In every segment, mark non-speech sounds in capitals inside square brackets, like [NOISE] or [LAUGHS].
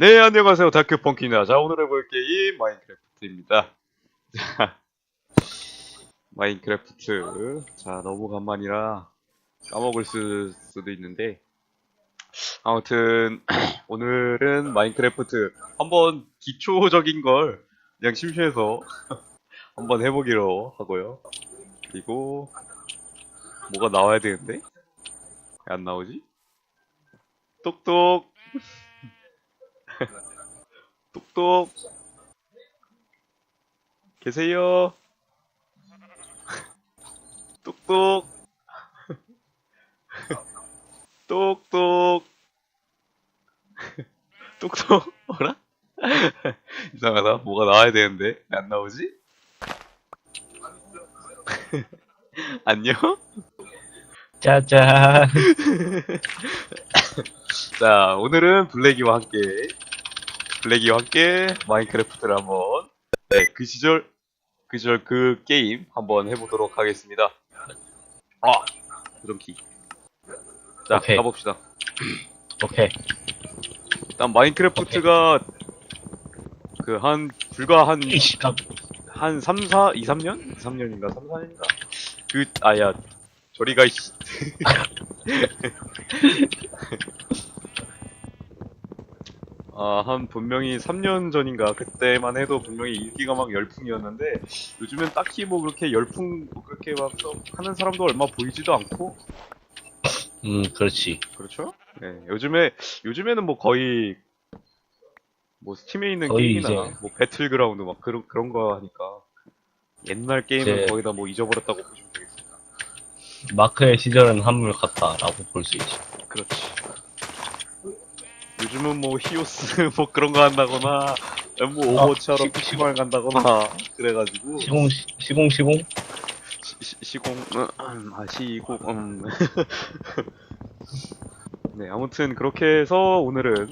네, 안녕하세요. 다크펑키입니다. 자, 오늘 해볼 게임 마인크래프트입니다. 자, [LAUGHS] 마인크래프트. 자, 너무 간만이라 까먹을 수, 수도 있는데. 아무튼, [CLEARS THROAT] 오늘은 마인크래프트 한번 기초적인 걸 그냥 심심해서 [LAUGHS] 한번 해보기로 하고요. 그리고, 뭐가 나와야 되는데? 왜안 나오지? 똑똑. 똑똑 계세요 똑똑 똑똑 똑똑 뭐라? 이상하다 뭐가 나와야 되는데 왜안 나오지? 안녕? 짜잔. 자 오늘은 블랙이와 함께 블랙이와 함께 마인크래프트를 한번 네, 그 시절 그 시절 그 게임 한번 해보도록 하겠습니다. 아 고정키. 자 오케이. 가봅시다. 오케이. 일단 마인크래프트가 그 한 불과 한 이씨, 깜- 한 3, 4, 2, 3년? 2, 3년인가? 3, 4년인가? 그, 아야, 저리가, 이씨. [LAUGHS] [LAUGHS] 아, 한 분명히 3년 전인가? 그때만 해도 분명히 인기가 막 열풍이었는데, 요즘엔 딱히 뭐 그렇게 열풍, 뭐 그렇게 막 하는 사람도 얼마 보이지도 않고, 음, 그렇지. 그렇죠? 네, 요즘에, 요즘에는 뭐 거의, 뭐 스팀에 있는 거의 게임이나, 이제- 뭐 배틀그라운드 막 그런, 그런 거 하니까, 옛날 게임은 이제- 거의 다 뭐 잊어버렸다고 보시면 되겠습니다. 마크의 시절은 한물 같다라고 볼 수 있지. 그렇지. 요즘은 뭐 히오스 [LAUGHS] 뭐 그런 거 한다거나, 뭐 오버워치하러 시- PC방 간다거나, 그래가지고, 시공, 시- 시공, 시공? 시, 시, 시공, 음, 아, 시공, 음. [LAUGHS] 네, 아무튼 그렇게 해서 오늘은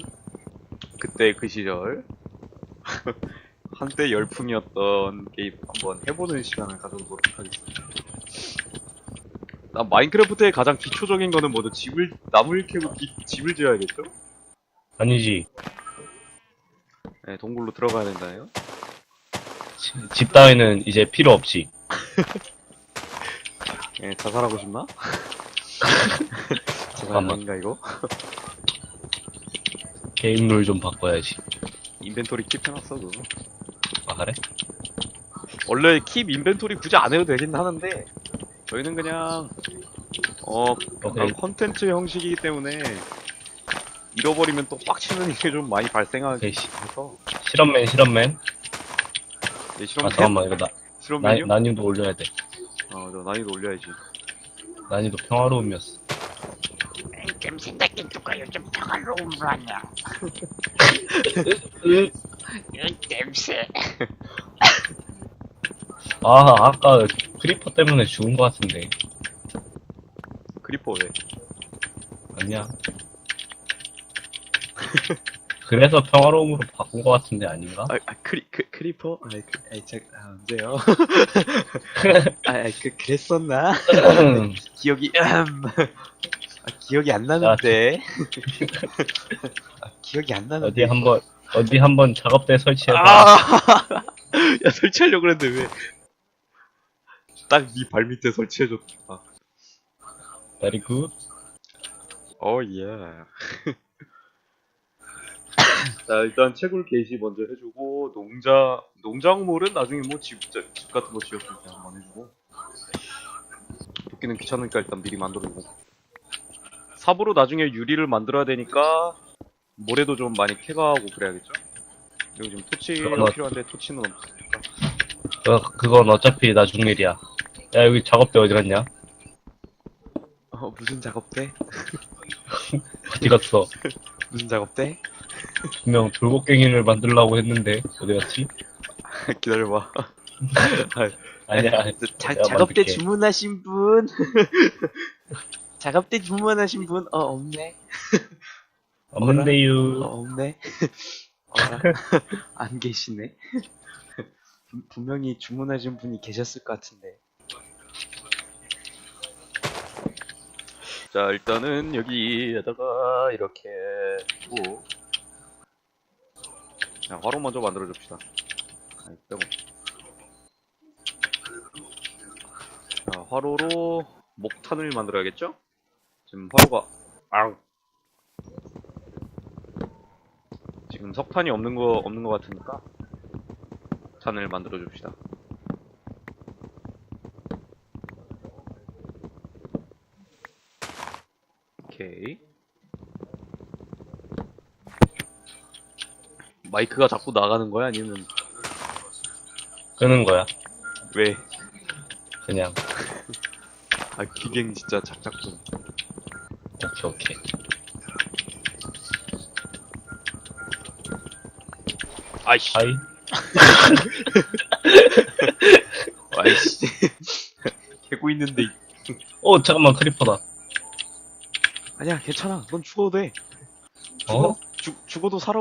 그때 그 시절 [LAUGHS] 한때 열풍이었던 게임 한번 해보는 시간을 가져보도록 하겠습니다. 나 마인크래프트의 가장 기초적인 거는 뭐죠? 집을 나무를 캐고 기- 집을 지어야겠죠? 아니지. 네, 동굴로 들어가야 된다요. 지- 집 따위는 이제 필요 없지. 네, 자살하고 싶나? [LAUGHS] 자살 잠깐만. 아닌가 이거? 게임 룰 좀 바꿔야지. 인벤토리 킵 해놨어 그거. 아, 그래? 원래 킵 인벤토리 굳이 안 해도 되긴 하는데 저희는 그냥 어 오케이. 컨텐츠 형식이기 때문에 잃어버리면 또 빡치는 게 좀 많이 발생하게 오케이, 시- 해서 실험맨, 실험맨. 네, 아, 실험 잠깐만, 이거 나, 나, 실험면요? 난이도 올려야 돼. 어 저 난이도 올려야지. 난이도 평화로움이었어. 좀 생각해 누가 요즘 평화로운 거냐? 이 냄새. 아, 아까 크리퍼 때문에 죽은 것 같은데. 크리퍼 왜? 아니야. 그래서 평화로움으로 바꾼 것 같은데 아닌가? 아, 아 크리 크, 크리퍼? 아, 그, 아이 자, 아 언제요? 아, 아, 그 그랬었나? [LAUGHS] 기억이 음. 아, 기억이 안 나는데. 아, 기억이 안 나는데. 어디 한번 어디 한번 작업대 설치해봐. 아! [LAUGHS] 야, 설치하려고 그랬는데 왜? 딱 네 발 밑에 설치해줬다. Very good. 어, 예. [LAUGHS] 자, 일단 채굴 게시 먼저 해주고, 농자, 농작물은 나중에 뭐 집, 집 같은 거 지었을 때 한번 해주고. 도끼는 귀찮으니까 일단 미리 만들어주고. 삽으로 나중에 유리를 만들어야 되니까, 모래도 좀 많이 캐가하고 그래야겠죠? 여기 지금 토치가 그건 필요한데 토치는 없으니까. 어, 그건 어차피 나중 일이야. 야 여기 작업대 어디 갔냐? 어, 무슨 작업대? [LAUGHS] 어디 갔어? [LAUGHS] 무슨 작업대? 분명 돌고갱이를 만들려고 했는데 어디 갔지? [LAUGHS] 기다려봐. [LAUGHS] 아니야. 자, 내가 작업대 만들게. 주문하신 분? [LAUGHS] 작업대 주문하신 분? 어, 없네. 없는데요. 어, 없네. 어라? 안 계시네. 분- 분명히 주문하신 분이 계셨을 것 같은데. 자, 일단은 여기에다가 이렇게 두고 자, 화로 먼저 만들어 줍시다. 아이, 빼고. 자, 화로로 목탄을 만들어야겠죠? 지금 화로가, 앙! 지금 석탄이 없는 거, 없는 거 같으니까, 탄을 만들어 줍시다. 오케이. 마이크가 자꾸 나가는 거야? 아니면, 끄는 거야. 왜? 그냥. [LAUGHS] 아, 기갱 진짜 작작 좀. 오케이, 오케이. 아이씨. 하이. [LAUGHS] 아이씨. [LAUGHS] 개고 있는데. 오, 잠깐만, 크리퍼다. 아니야, 괜찮아. 넌 죽어도 돼. 어? 죽, 죽어도 살아.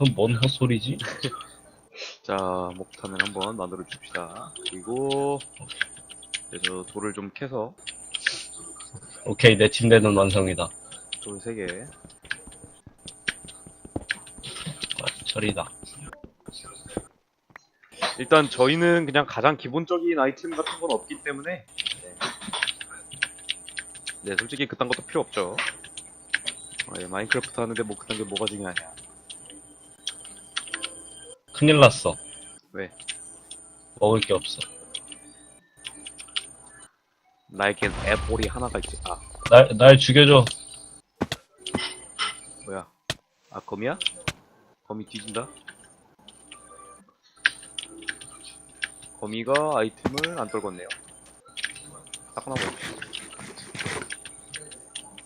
그건 뭔 헛소리지? [LAUGHS] 자, 목탄을 한번 만들어 줍시다. 그리고, 이제 저 돌을 좀 캐서, 오케이, 내 침대는 완성이다. 돌 3개. 아, 처리다. 일단 저희는 그냥 가장 기본적인 아이템 같은 건 없기 때문에, 네, 네, 솔직히 그딴 것도 필요 없죠. 어, 예, 마인크래프트 하는데 뭐 그딴 게 뭐가 중요하냐. 큰일 났어. 왜? 먹을 게 없어. 나에겐 애볼이 하나가 있지. 아, 날, 날 죽여줘. 뭐야. 아, 거미야? 거미 뒤진다? 거미가 아이템을 안 떨궜네요. 딱 하나 먹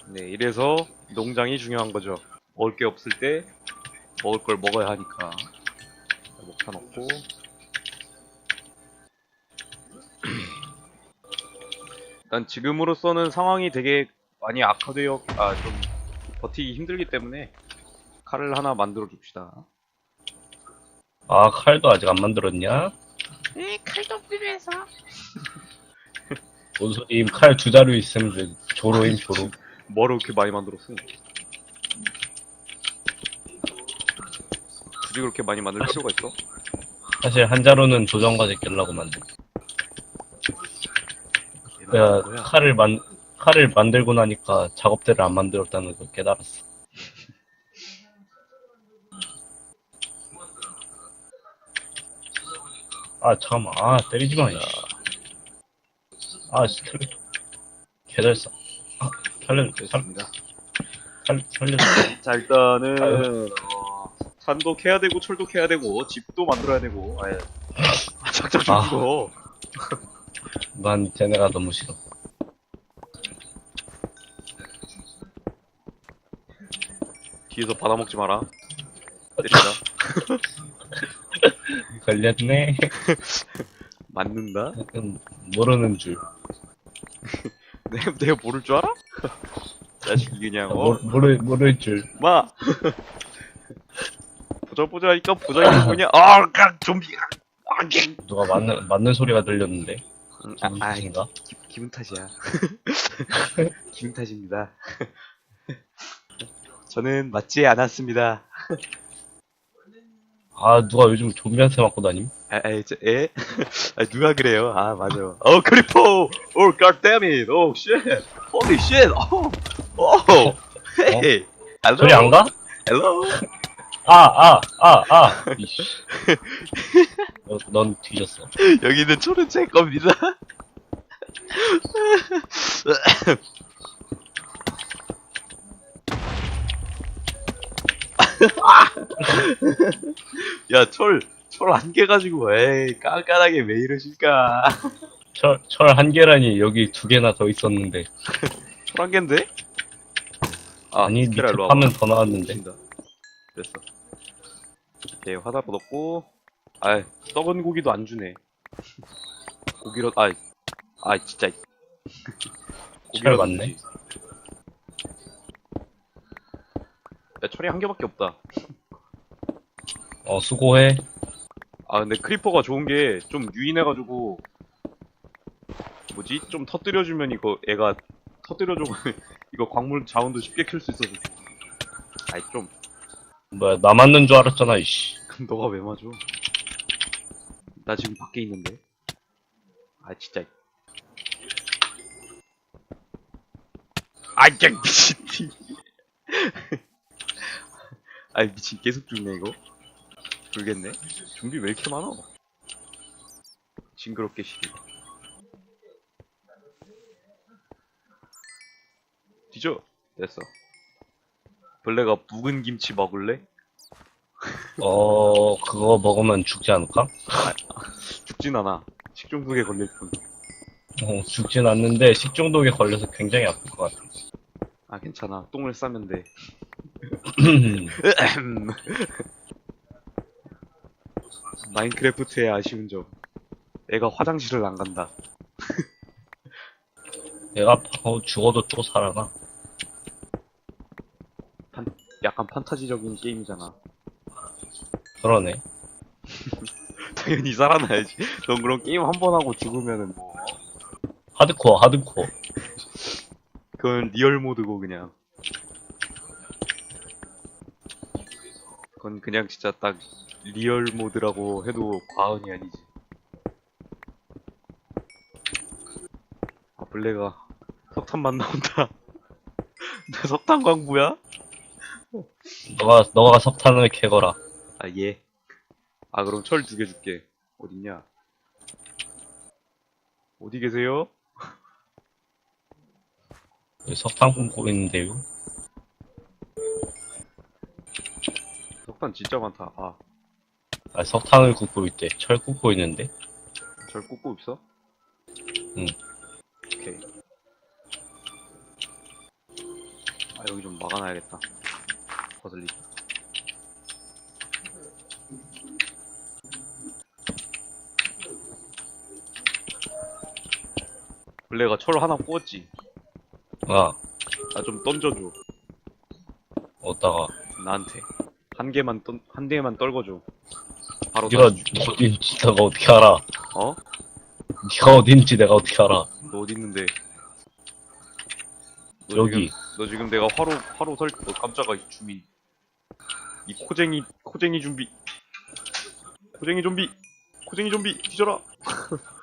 네, 이래서 농장이 중요한 거죠. 먹을 게 없을 때 먹을 걸 먹어야 하니까. 자, 목탄 없고. 일단 지금으로서는 상황이 되게 많이 악화되어, 아, 좀 버티기 힘들기 때문에 칼을 하나 만들어 줍시다. 아, 칼도 아직 안 만들었냐? 에 칼도 필요해서. 뭔 소리임, 칼 두 자루 있으면 돼. 조로임, 조로. 뭐를 그렇게 많이 만들었어? 굳이 그렇게 많이 만들 필요가 있어? 사실 한 자루는 조정과제 끼려고 만든. 내가 뭐야? 칼을 만, 칼을 만들고 나니까 작업대를 안 만들었다는 걸 깨달았어. 아, 잠깐만. 아, 때리지 마, 이씨. 아, 씨, 털려. 개잘 써. 아, 살려, 살, 됐습니다. 살, 살려. 자 일단은 어, 산도 캐야 되고 철도 캐야 되고 집도 만들어야 되고 아예 아, 작작 좀 아. 죽어 난 쟤네가 너무 싫어. 뒤에서 받아먹지 마라 때린다 [LAUGHS] 걸렸네. [LAUGHS] 맞는다? 약간 모르는 줄. [LAUGHS] 내가, 내가 모를 줄 알아? 자식이 그냥 어? 모르, 모르, 모를 줄. 마 보자 보자 하니까 보자기 그냥 아 깍, 좀비가 아, 깍. 누가 맞는, 맞는 소리가 들렸는데. 음, 아, 아, 탓인가? 기, 기분 탓이야. [LAUGHS] 기분 탓입니다. [LAUGHS] 저는 맞지 않았습니다. 아, 누가 요즘 좀비한테 맞고 다님? 아, 아, 저, 에? [LAUGHS] 아, 누가 그래요? 아, 맞아. 어, 크리퍼! 오, god damn it! 오, shit! Holy shit! 오, 오! 헤이! 소리 안 가? 헬로! 아, 아, 아, 아. [LAUGHS] 이씨. 너, 넌 뒤졌어. 여기는 초는 제 겁니다. [LAUGHS] 야, 철, 철 안 깨가지고, 에이, 깐깐하게 왜 이러실까? 철, 철 한 개라니 여기 두 개나 더 있었는데. [LAUGHS] 철 한 갠데? 아, 아니, 일로 와봐. 파면 더 나왔는데. 된다. 됐어. 오케이, 화살도 얻었고. 아이, 썩은 고기도 안 주네. 고기로, 아이, 아이, 진짜. 철 맞네. 야, 철이 한 개밖에 없다. 어, 수고해. 아, 근데 크리퍼가 좋은 게 좀 유인해가지고, 뭐지? 좀 터뜨려주면 이거, 애가 터뜨려주고, [LAUGHS] 이거 광물 자원도 쉽게 킬 수 있어서. 아이, 좀. 뭐야, 나 맞는 줄 알았잖아, 이씨. 그럼 너가 왜 맞아? 나 지금 밖에 있는데. 아 진짜. 아 진짜 미친. [LAUGHS] 아 미친 계속 죽네 이거. 돌겠네. 좀비 왜 이렇게 많아? 징그럽게 시리. 뒤져. 됐어. 벌레가 묵은 김치 먹을래? 어, 그거 먹으면 죽지 않을까? 죽진 않아. 식중독에 걸릴 뿐. 어, 죽진 않는데 식중독에 걸려서 굉장히 아플 것 같아. 아 괜찮아. 똥을 싸면 돼. [CLEARS THROAT] [CLEARS THROAT] 마인크래프트의 아쉬운 점. 애가 화장실을 안 간다. [LAUGHS] 내가 어, 죽어도 또 살아나. 약간 판타지적인 게임이잖아. 그러네. [LAUGHS] 당연히 살아나야지. 넌 그런 게임 한 번 하고 죽으면은 뭐. 하드코어, 하드코어. 그건 리얼 모드고 그냥. 그건 그냥 진짜 딱 리얼 모드라고 해도 과언이 아니지. 아 블레가 석탄만 나온다. [LAUGHS] 내 석탄 광부야? 너가, 너가 석탄을 캐거라. 아 예. 아 그럼 철 두 개 줄게. 어딨냐? 어디 계세요? [LAUGHS] 여기 석탄 굽고 있는데요. 석탄 진짜 많다. 아, 아, 석탄을 굽고 있대. 철 굽고 있는데. 절 꽂고 있어? 응. 오케이. 아, 여기 좀 막아놔야겠다. 거슬리게. 블레가 철 하나 구웠지? 아, 나 좀 던져줘. 어디다가. 나한테. 한 개만 던, 한 대만 떨궈줘. 바로 네가 줄게. 어딘지 내가 어떻게 알아? 어? 네가 어딘지 내가 어떻게 알아? 너 어디 있는데? 너 여기. 지금, 너 지금 내가 화로 화로 설. 너 깜짝아 이 주민. 이 코쟁이 코쟁이 좀비. 코쟁이 좀비. 코쟁이 좀비 뒤져라. [LAUGHS]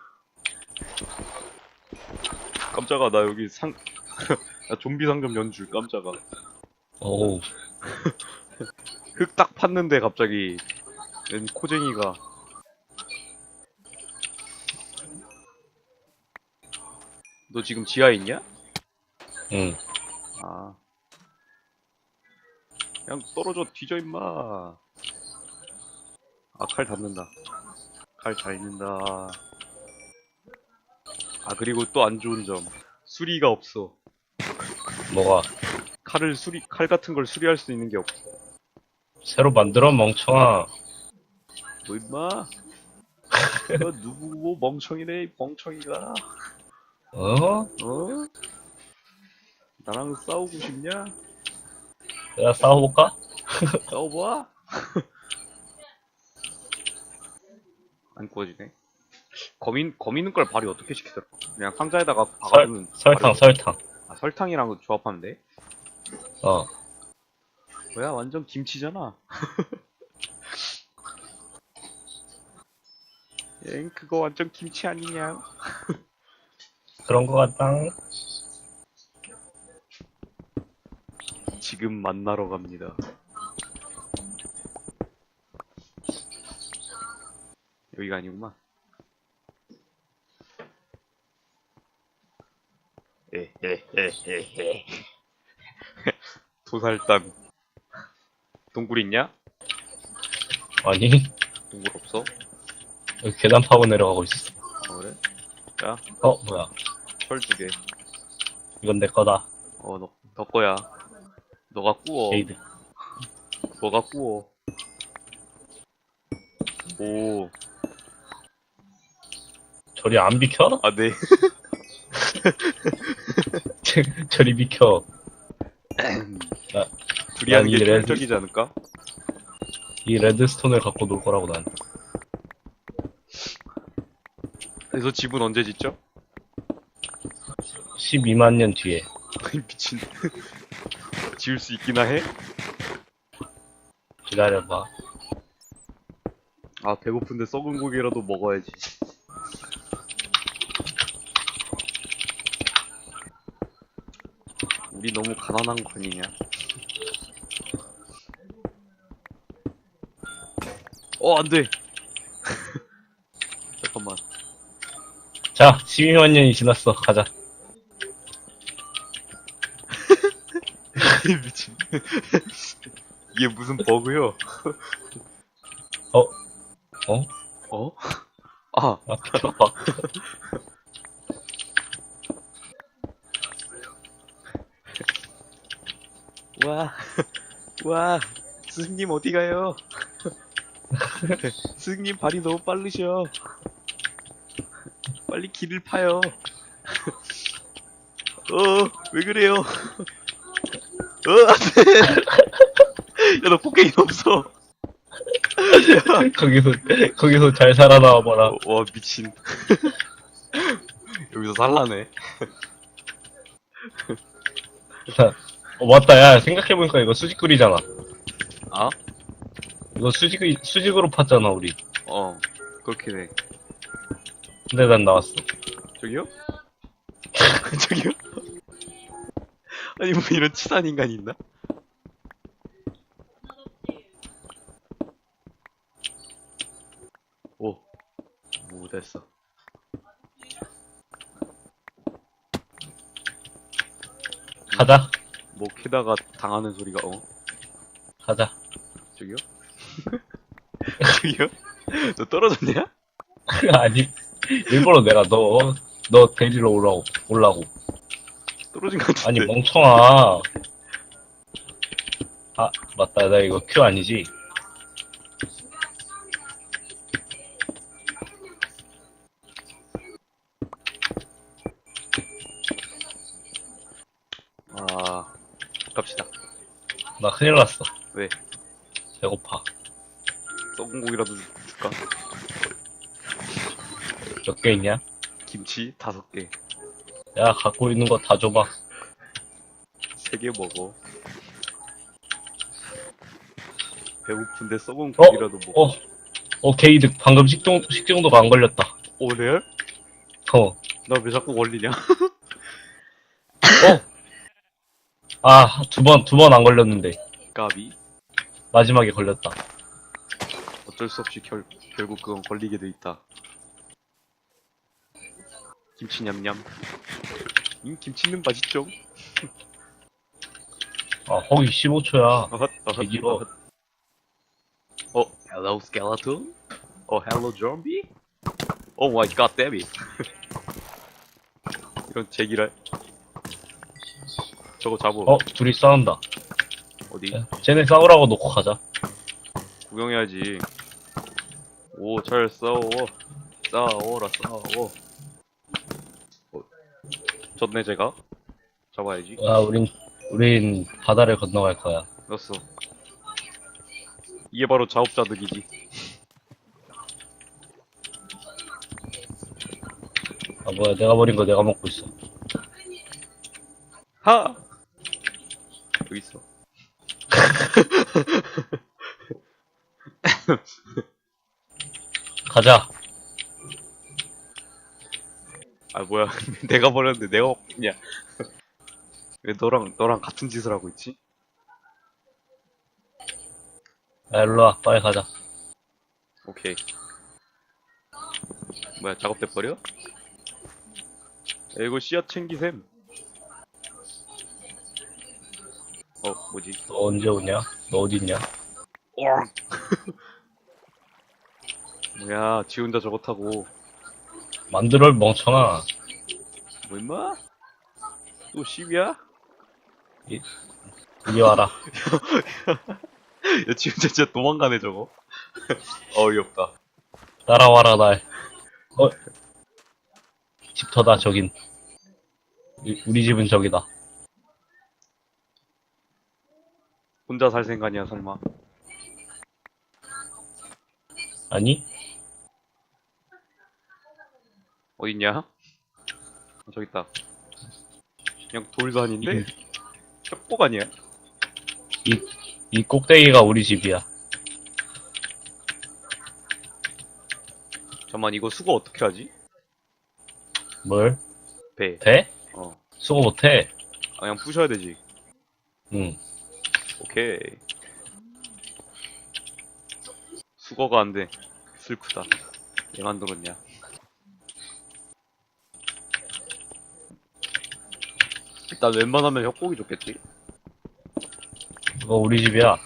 깜짝아 나 여기 상. [LAUGHS] 나 좀비 상점 연줄 깜짝아. 어우, [LAUGHS] 흙 딱 팠는데 갑자기 웬 코쟁이가. 너 지금 지하에 있냐? 응. 아. 그냥 떨어져 뒤져 임마. 아, 칼 닿는다. 칼 닿는다. 아, 그리고 또 안 좋은 점. 수리가 없어. 뭐가? 칼을 수리, 칼 같은 걸 수리할 수 있는 게 없어. 새로 만들어, 멍청아. 너 임마. 너 누구고 멍청이네, 이 멍청이가. 어? 어? 나랑 싸우고 싶냐? 내가 싸워볼까? [LAUGHS] 싸워봐. [LAUGHS] 안 구워지네. 거민, 거미는 걸 발이 어떻게 시키더라? 그냥 상자에다가 박아두면. 설탕, 발효- 설탕. 아, 설탕이랑 조합하면 돼? 어. 뭐야, 완전 김치잖아. [LAUGHS] 엥, 그거 완전 김치 아니냐? 그런 거 같다. 지금 만나러 갑니다. 여기가 아니구만. 에헤헤헤헤. [LAUGHS] 도살담. 동굴 있냐? 아니, 동굴 없어? 여기 계단 파고 내려가고 있었어. 아, 그래? 어, 뭐야. 철 두 개. 이건 내 거다. 어, 너, 너 거야. 너가 구워. 게이드. 너가 구워. 오, 저리 안 비켜? 아, 네. [LAUGHS] 저리 비켜. 둘이 하는 게 레드- 효율적이지 않을까? 이 레드스톤을 갖고 놀 거라고 난. 그래서 집은 언제 짓죠? 12만 년 뒤에. [LAUGHS] 미친. 지을 수 있기나 해? 기다려봐. 아 배고픈데 썩은 고기라도 먹어야지. 우리 너무 가난한 거 아니냐? 어 안돼. [LAUGHS] 잠깐만. 자, 12만 년이 지났어. 가자. [LAUGHS] 이게 무슨 버그요? 어? 어? 어? [LAUGHS] 아 아. 와, 와, 스승님 어디 가요? [LAUGHS] 스승님 발이 너무 빠르셔. 빨리 길을 파요. 어, 왜 그래요? 어, 안 [LAUGHS] 돼. 야, 너 포켓이 없어. [LAUGHS] 거기서, 거기서 잘 살아나와 봐라. 어, 와, 미친. [LAUGHS] 여기서 살라네. 어, 맞다. 야, 생각해보니까 이거 수직글이잖아. 아? 이거 수직, 수직으로 팠잖아, 우리. 어, 그렇게 돼. 근데 난 나왔어. 저기요? 저기요? 아니 뭐 이런 치사한 인간이 있나? 오, 뭐 됐어. 가자. 뭐 캐다가 당하는 소리가 어? 가자. 저기요? [LAUGHS] 저기요? 너 떨어졌냐? [LAUGHS] 아니, 일부러 내가 너, 너 데리러 오라고, 올라고. 떨어진 것 같은데. 아니, 멍청아. 아, 맞다. 나 이거 큐 아니지? 아, 갑시다. 나 큰일 났어. 왜? 배고파. 썩은 고기라도 줄까? 몇 개 있냐? 김치 다섯 개, 야, 갖고 있는 거 다 줘봐. 세개 먹어. 배고픈데 썩은 어? 고기라도 먹어. 어, 어, 게이득. 방금 식중, 식중독 안 걸렸다. 오, 레알? 어. 나 왜 자꾸 걸리냐? [LAUGHS] 아, 두 번, 두 번 안 걸렸는데. 까비. 마지막에 걸렸다. 어쩔 수 없이 결, 결국 그건 걸리게 돼 있다. 김치 냠냠. 음, 김치는 맛있죠? [LAUGHS] 아, 허기 15초야. 어헛, 어헛, 길어. 어헛. 어, hello skeleton? 어, hello zombie? Oh my god, damn it. [LAUGHS] 이런 제기랄. 저거 잡어. 어, 둘이 싸운다. 어디? 야, 쟤네 싸우라고 놓고 가자. 구경해야지. 오, 잘 싸워. 싸워라, 싸워. 어, 졌네, 제가. 잡아야지. 야, 우린, 우린 바다를 건너갈 거야. 넣었어. 이게 바로 자업자득이지. 아, 뭐야, 내가 버린 거 내가 먹고 있어. 하! 여기 있어. [LAUGHS] 가자. 아, 뭐야. [LAUGHS] 내가 버렸는데 내가 먹냐. 왜 너랑, 너랑 같은 짓을 하고 있지? 야, 일로 와. 빨리 가자. 오케이. 뭐야, 작업대 버려? 야, 이거 씨앗 챙기셈. 어, 뭐지? 너 언제 오냐? 너 어딨냐? 어. [LAUGHS] 뭐야, 지 혼자 저거 타고. 만들어, 멍청아. 뭐 임마? 또 시비야? 이리 와라. [LAUGHS] 야, 지 혼자 진짜 도망가네, 저거. [LAUGHS] 어이없다. 따라와라, 날. 어? 집터다, 저긴. 이- 우리 집은 저기다. 혼자 살 생각이야, 설마. 아니? 어딨냐? 어, 저기 있다. 그냥 돌산인데? 협곡 아니야? 이 꼭대기가 우리 집이야. 잠만 이거 수거 어떻게 하지? 뭘? 배. 돼? 어. 수거 못해. 아, 그냥 부셔야 되지. 응. 오케이. 수거가 안 돼. 슬프다. 왜 만들었냐. 일단 웬만하면 협곡이 좋겠지? 이거 우리 집이야.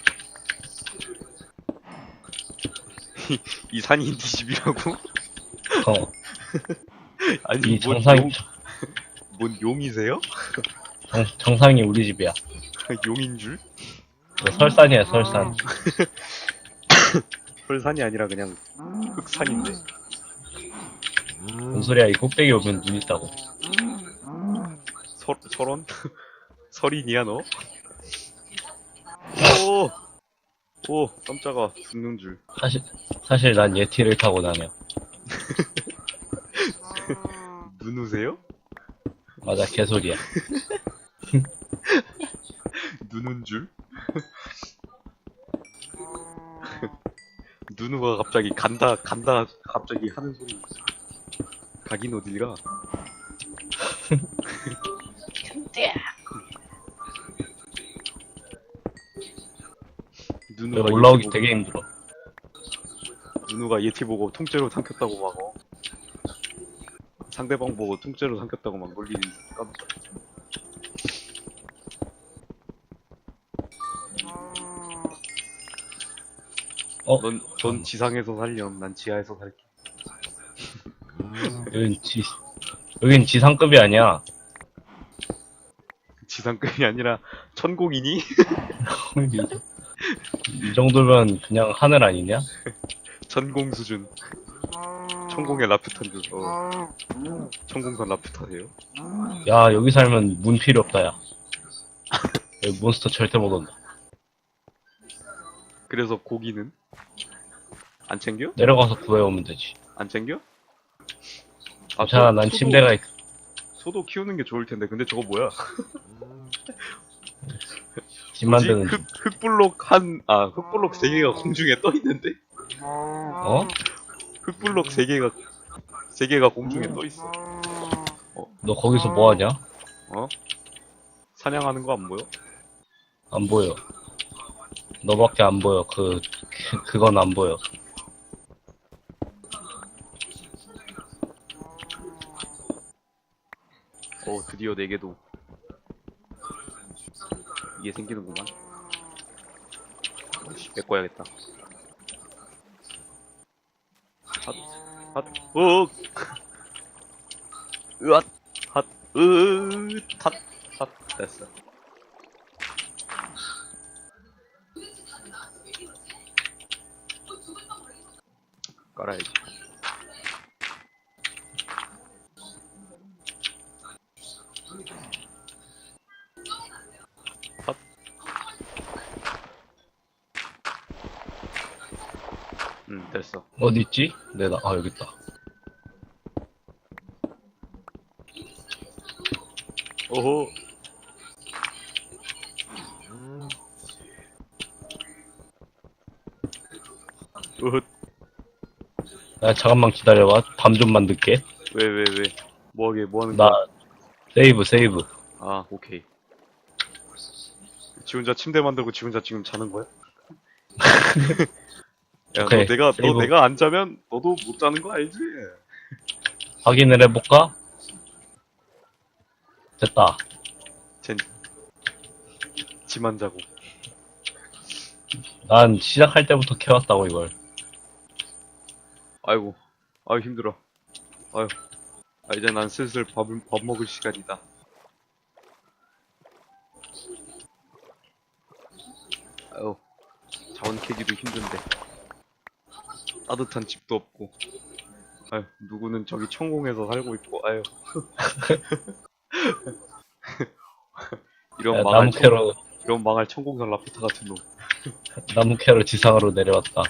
[LAUGHS] 이 산이 네 집이라고? 어. [LAUGHS] 아니, 이 뭔, 정상, 용, [LAUGHS] 뭔 용이세요? 정, 정상이 우리 집이야. 용인 줄? 이거 설산이야, 설산. 헐산이 아니라 그냥 흑산인데. 뭔 소리야, 이 꼭대기 오면 눈 있다고. 설, 설원? 설인이야, 너? 오! 오, 깜짝아. 죽는 줄. 사실, 사실 난 예티를 타고 다녀. 눈 우세요? 맞아, 개소리야. [LAUGHS] 눈운 줄? 누누가 갑자기 간다, 간다, 갑자기 하는 소리. 가긴 어딜 가? 누누가 올라오기 되게 힘들어. 누누가 예티 보고 통째로 삼켰다고 막, 어. 상대방 보고 통째로 삼켰다고 막 놀리는 깜짝. 어? 넌, 넌 지상에서 살렴. 난 지하에서 살게. 여긴 지, 여긴 지상급이 아니야. 지상급이 아니라 천공이니? [LAUGHS] [LAUGHS] 이 정도면 그냥 하늘 아니냐? [LAUGHS] 전공 수준. 천공의 줄. 어. 천공산 라퓨타세요? 야, 여기 살면 문 필요 없다, 야. 여기 몬스터 절대 못 온다. 그래서 고기는? 안 챙겨? 내려가서 구해오면 되지. 안 챙겨? 괜찮아, 소- 난 소도- 침대가 있, 소도 키우는 게 좋을 텐데. 근데 저거 뭐야? [LAUGHS] 집 뭐지? 만드는 흑, 집. 흑블록 한, 아, 흑블록 세 개가 공중에 떠 있는데? 어? 흑블록 세 개가, 세 개가 공중에 떠 있어. 너 거기서 뭐 하냐? 어? 사냥하는 거 안 보여? 안 보여. 너밖에 안 보여. 그, 그- 그건 안 보여. 어, 드디어 네 개도. 이게 생기는구만. 씨, 메꿔야겠다. 핫, 핫, 으, [LAUGHS] 으앗, 핫, 으, 탓, 탓, 됐어. 깔아야지. 어. 어디 있지? 내가, 아, 여기 있다. 오호. 으, 야, 잠깐만 기다려봐. 밤 좀 만들게. 왜, 왜, 왜? 뭐 하게, 뭐 하는 나, 거야? 세이브, 세이브. 아, 오케이. 지 혼자 침대 만들고 지 혼자 지금 자는 거야? [LAUGHS] 야, 너 오케이, 내가, 너. 내가 안 자면 너도 못 자는 거 알지? 확인을 해볼까? 됐다. 쟨, 지만 자고. 난 시작할 때부터 캐왔다고, 이걸. 아이고, 아유, 힘들어. 아유, 아, 이제 난 슬슬 밥을, 밥 먹을 시간이다. 아유, 자원 캐기도 힘든데. 따뜻한 집도 없고. 아유, 누구는 저기 천공에서 살고 있고, 아유. [LAUGHS] 이런 야, 망할 나무 천, 캐러, 이런 망할 천공산 라퓨타 같은 놈. 나무 캐러 지상으로 내려왔다.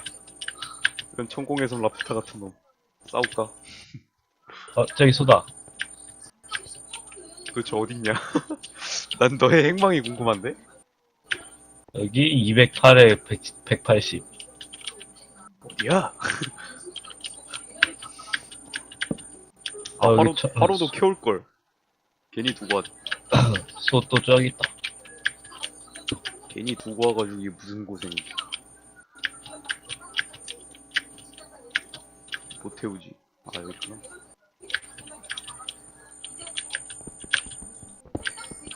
이런 천공에선 라퓨타 같은 놈. 싸울까? 어, 저기 쏘다. 도대체 어딨냐? [LAUGHS] 난 너의 행방이 궁금한데? 여기 208에 100, 180. 어디야? 아, 아, 바로, 저- 바로도 캐올걸. 괜히 두고, 와, [LAUGHS] 소또 저기 있다. 괜히 두고 와가지고 이게 무슨 고생이. 못 태우지. 아, 여기 있구나.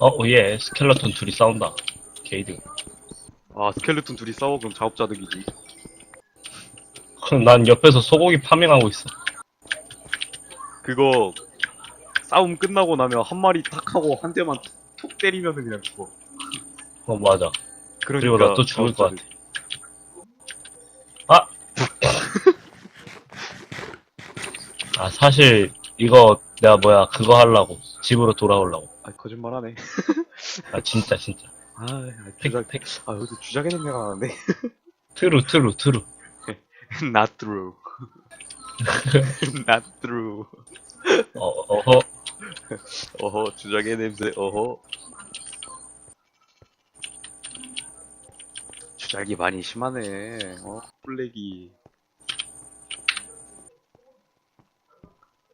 어, 예, 스켈레톤 둘이 싸운다. 게이드. 아, 스켈레톤 둘이 싸워? 그럼 자업자득이지. 난 옆에서 소고기 파밍하고 있어. 그거, 싸움 끝나고 나면 한 마리 탁 하고 한 대만 툭 때리면 그냥 죽어. 어, 맞아. 그러니까 그리고 나 또 죽을 것 자업자득. 아, 사실, 이거, 내가 뭐야, 그거 하려고. 집으로 돌아오려고. 아, 거짓말하네. 아, 진짜, 진짜. 아, 아, 팩, 주작, 팩. 아, 여기도 주작의 냄새가 나는데. 트루, 트루, 트루. [LAUGHS] Not true. [LAUGHS] Not true. 어, 어허. 어허, 주작의 냄새, 어허. 주작이 많이 심하네, 어? 플렉이.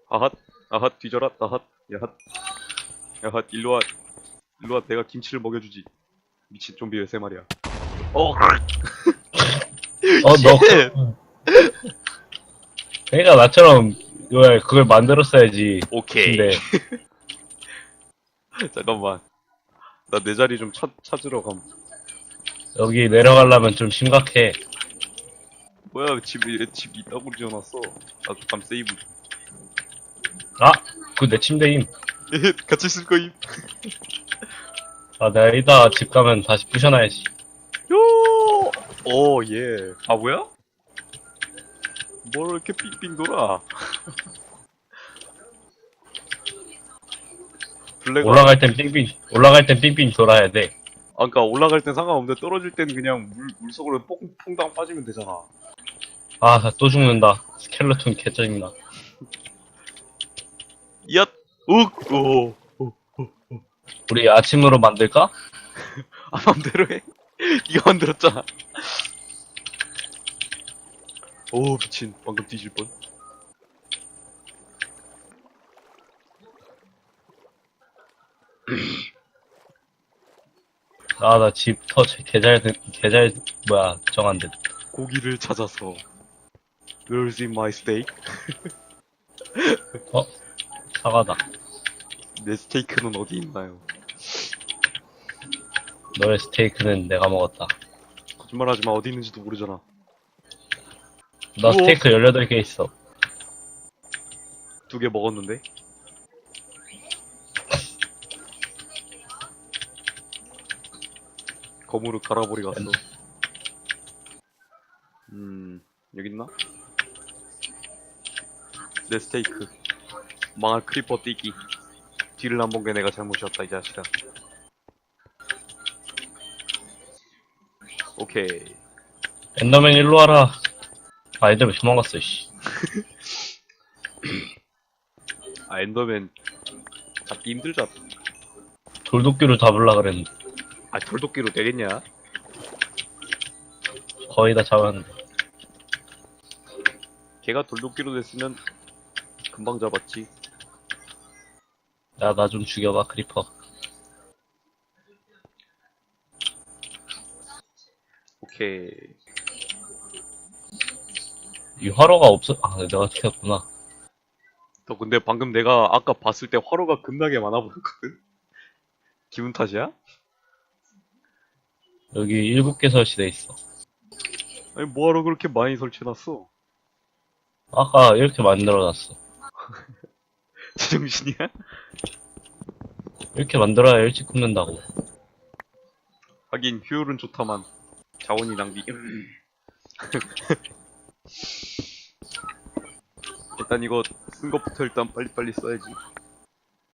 아핫, 아핫, 뒤져라, 아핫, 야핫. 야핫, 일로와. 일로와, 내가 김치를 먹여주지. 미친 좀비 열세 마리야. 어, 어, 너. [LAUGHS] 그러니까 나처럼, 왜, 그걸 만들었어야지. 오케이. 근데, [LAUGHS] 잠깐만. 나 내 자리 좀 찾, 찾으러 감. 여기 내려가려면 좀 심각해. 뭐야, 집, 집 있다고 지어놨어. 나도 감 세이브. 아! 그 내 침대임. [LAUGHS] 같이 쓸 거임. 아, 내가 이따 집 가면 다시 부셔놔야지. 요! 오, 예. 아, 뭐야? 뭘 이렇게 빙빙 돌아? 블랙 올라갈 땐 삥삥, 올라갈 땐 삥삥 돌아야 돼. 아까 그러니까 올라갈 땐 상관없는데 떨어질 땐 그냥 물, 물속으로 뽕, 퐁당 빠지면 되잖아. 아, 나또 죽는다. 스켈레톤 개짜증나. 얏! 욱! 오! 우리 아침으로 만들까? [LAUGHS] 아, 맘대로 해. [LAUGHS] 이거 만들었잖아. 오, 미친. 방금 뒤질 뻔. [CLEARS THROAT] 아, 나 집터 개잘, 개잘, 뭐야, 정한데. 고기를 찾아서. Where's in my steak? 사과다. 내 스테이크는 어디 있나요? 너의 스테이크는 내가 먹었다. 거짓말하지 마. 어디 있는지도 모르잖아. 나. 스테이크 18개 있어. 두 개 먹었는데. 검으로 갈아버리 갔어. 음, 여기 있나? 내 스테이크. 망할 크리퍼 뛰기. 뒤를 안 본 게 내가 잘못이었다, 이 자식아. 오케이. 엔더맨 일로 와라. 아, 엔더맨 도망갔어, 씨. 아, 엔더맨. 잡기 힘들잖아. 돌도끼로 잡으려 그랬는데. 아, 돌도끼로 되겠냐? 거의 다 잡았는데. 걔가 돌도끼로 됐으면 금방 잡았지. 야, 나 좀 죽여봐, 크리퍼. 오케이. 이 화로가 없어, 아, 내가 튀었구나. 너 근데 방금 내가 아까 봤을 때 화로가 겁나게 많아 보였거든? 기분 탓이야? 여기 7개 설치돼 있어. 아니 뭐하러 그렇게 많이 설치해놨어? 아까 이렇게 만들어놨어. [LAUGHS] 제정신이야? 이렇게 만들어야 일찍 굽는다고. 하긴 효율은 좋다만 자원이 낭비 [LAUGHS] 일단 이거 쓴 것부터 일단 빨리빨리 써야지